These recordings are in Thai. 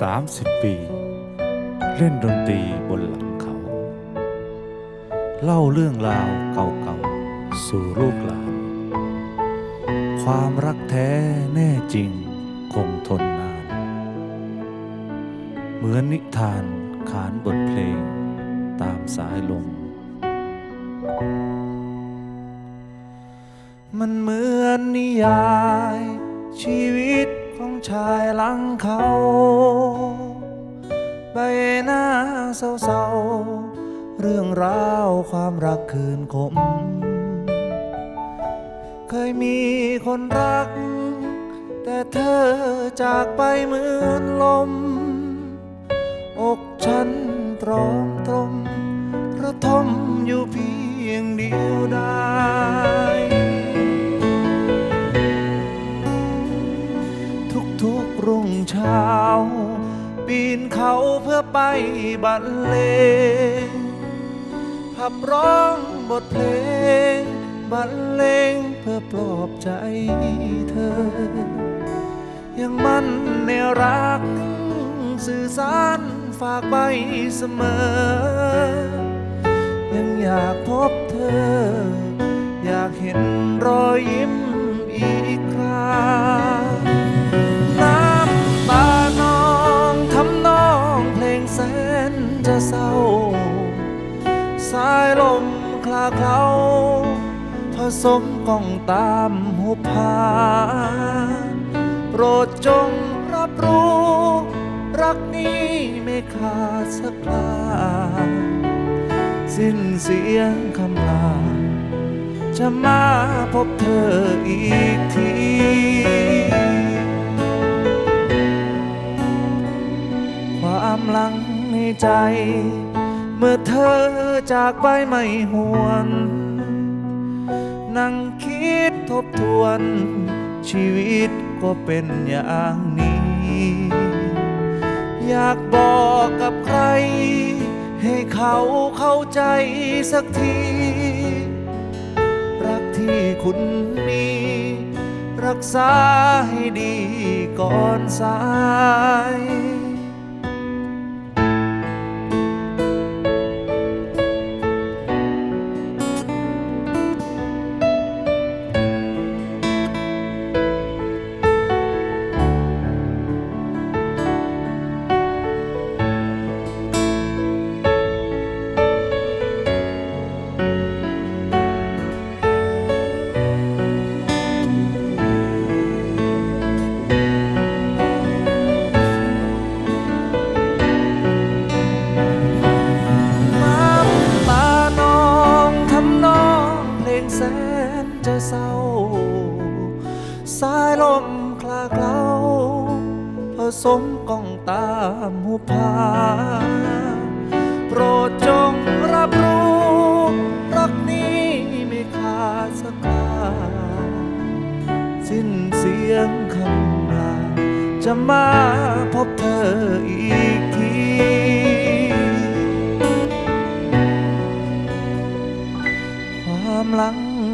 สามสิบปี เล่นดนตรีบนหลังเขา เล่าเรื่องราวเก่าๆ สู่ลูกหลาน ความรักแท้แน่จริงคงทนนาน เหมือนนิทานขานบทเพลงตามสายลม มันเหมือนนิยาย ชีวิตของชายหลังเขา ใบหน้าเศร้าๆ เรื่องราวความรักคืนคมเคยมีคนรัก แต่เธอจากไปเหมือนลม บรรเลงขับร้องบทเพลงบรรเลงเพื่อปลอบใจเธอ ยังมั่นในรัก สื่อสารฝากไปเสมอ ยังอยากพบเธอ อยากเห็นรอยยิ้มอีกครา สมกองตามหุบผาโปรดจงรับรู้ รักนี้ไม่ขาดสักคราสิ้นเสียงคำลาจะมาพบเธออีกทีความหลังในใจ เมื่อเธอจากไปไม่หวน นั่งคิดทบทวน ชีวิตก็เป็นอย่างนี้ อยากบอกกับใคร ให้เขาเข้าใจสักที รักที่คุณมีรักษาให้ดีก่อนสาย สนจะเศร้า สายลมคลาเคล้าผสมกองตามหูผาโปรดจงรับรู้ รักนี้ไม่ขาดสักคราสิ้นเสียงคำลาจะมาพบเธออีกทีความหลัง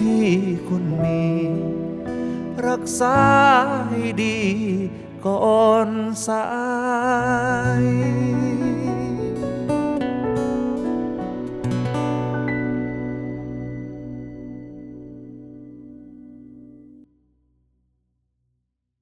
ที่คุณมี รักษาให้ดีก่อนสาย